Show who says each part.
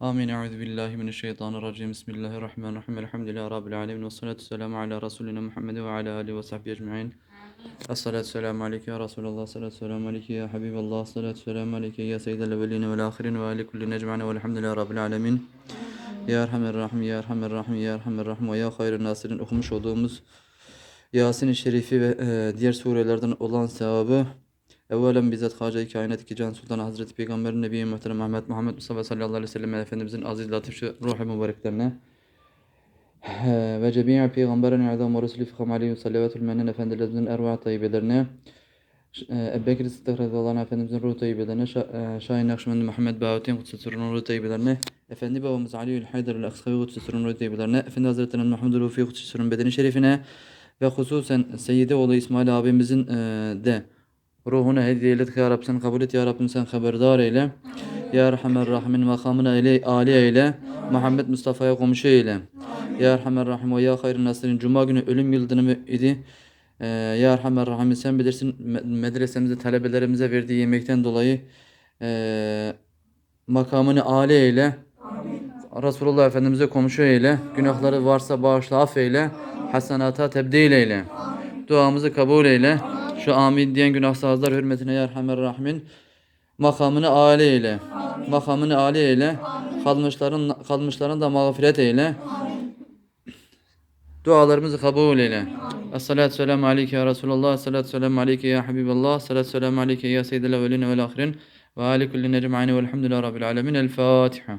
Speaker 1: Amin. Euzu billahi mineşşeytanirracim. Bismillahirrahmanirrahim. Elhamdülillahi rabbil alamin ve salatu vesselamu ala rasulina Muhammed ve ala alihi ve sahbihi ecmaîn. Esselatu selamu aleyke ya Resulallah. Salatu selamu aleyke ya Habiballah. Salatu selamu aleyke ya seyyidel evvelin vel ahirin ve ale kulli necma'ne velhamdülillahi rabbil alamin. Ya Erhamer Rahim, Ya Erhamer Rahim, Ya Erhamer Rahim ve Ya Hayrın Nasirin okumuş olduğumuz Yasin-i Şerifi ve e, diğer surelerden olan sevabı Evvelen bizzat Hacı-i Kainat Can Sultan Hazreti Peygamber Nebi Muhterem Ahmet Muhammed Mustafa sallallahu aleyhi ve sellem Efendimizin aziz latif şu ruhu mübareklerine ve cemi'i peygamberin azam ve resulü fikam aleyhi salavatul mennen efendilerimizin ervah tayyibelerine e, Ebu Bekir Sıddık radıyallahu anh Efendimizin ruhu tayyibelerine e, Şahin Nakşibendi Muhammed Bahutin Kudüs'ü Sırrın ruhu tayyibelerine Efendi babamız Ali'ül Haydar el-Aksavi Kudüs'ü Sırrın ruhu tayyibelerine Efendi Hazretleri'nin Muhammed Rufi Kudüs'ü Sırrın bedeni şerifine ve hususen Seyyide oğlu İsmail abimizin e, de ruhuna hediye eylet ya Rabbi sen kabul et ya Rabbim sen haberdar eyle. Ya Erhamer Rahimin makamına eyle, âli eyle. Muhammed Mustafa'ya komşu eyle. Ya Erhamer Rahim ve ya hayrın nasirin. Cuma günü ölüm yıl dönümü idi. Ee, ya Erhamer Rahim sen bilirsin me- medresemizde talebelerimize verdiği yemekten dolayı ee, makamını âli eyle. Resulullah Efendimiz'e komşu eyle. Günahları varsa bağışla affeyle. Hasenata tebdil eyle. Duamızı kabul eyle. Şu amin diyen günahsızlar hürmetine ya Erhamer Rahimin makamını âli eyle. Makamını âli eyle. Kalmışların kalmışların da mağfiret eyle. Dualarımızı kabul eyle. Esselatu selamu aleyke ya Resulallah. Esselatu selamu aleyke ya Habiballah. Esselatu selamu aleyke ya Seyyidel evvelin vel ahirin. Ve ali kulli necma'ine velhamdülillahi rabbil alemin. El Fatiha.